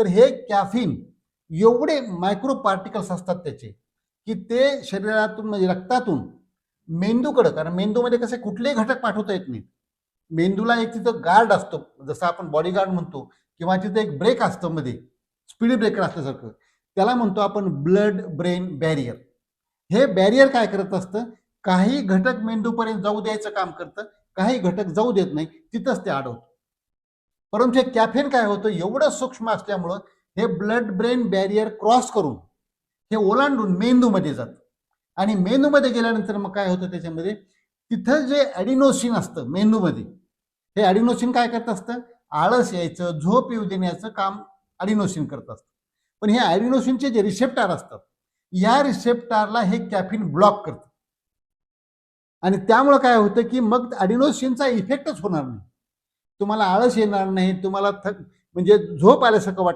तर हे कॅफिन एवढे मायक्रो पार्टिकल्स असतात त्याचे की ते शरीरातून म्हणजे रक्तातून मेंदूकडं कारण मेंदूमध्ये कसे कुठलेही घटक पाठवता येत नाहीत. मेंदूला एक तिथं गार्ड असतो जसं आपण बॉडीगार्ड म्हणतो किंवा तिथं एक ब्रेक असतं मध्ये स्पीड ब्रेकर असल्यासारखं. त्याला म्हणतो आपण ब्लड ब्रेन बॅरियर हे बॅरियर काय करत असतं? काही घटक मेंदूपर्यंत जाऊ द्यायचं काम करतं काही घटक जाऊ देत नाही तिथंच ते अडवतं परंतु हे कॅफेन काय होतं? एवढं सूक्ष्म असल्यामुळं हे ब्लड ब्रेन बॅरियर क्रॉस करून हे ओलांडून मेंदूमध्ये जातं. आणि मेंदूमध्ये गेल्यानंतर मग काय होतं त्याच्यामध्ये? तिथं जे ॲडिनोसिन असतं मेंदूमध्ये हे ॲडिनोसिन काय करत असतं? आळस यायचं झोप येऊ देण्याचं काम ॲडिनोसिन करत असतं. पण हे ॲडिनोसिनचे जे रिसेप्टार असतात या रिसेप्टारला हे कॅफिन ब्लॉक करतं. आणि त्यामुळं काय होतं की मग ॲडिनोसिनचा इफेक्टच होणार नाही. तुम्हाला आळस येणार नाही तुम्हाला थक म्हणजे झोप आल्यासारखं वाट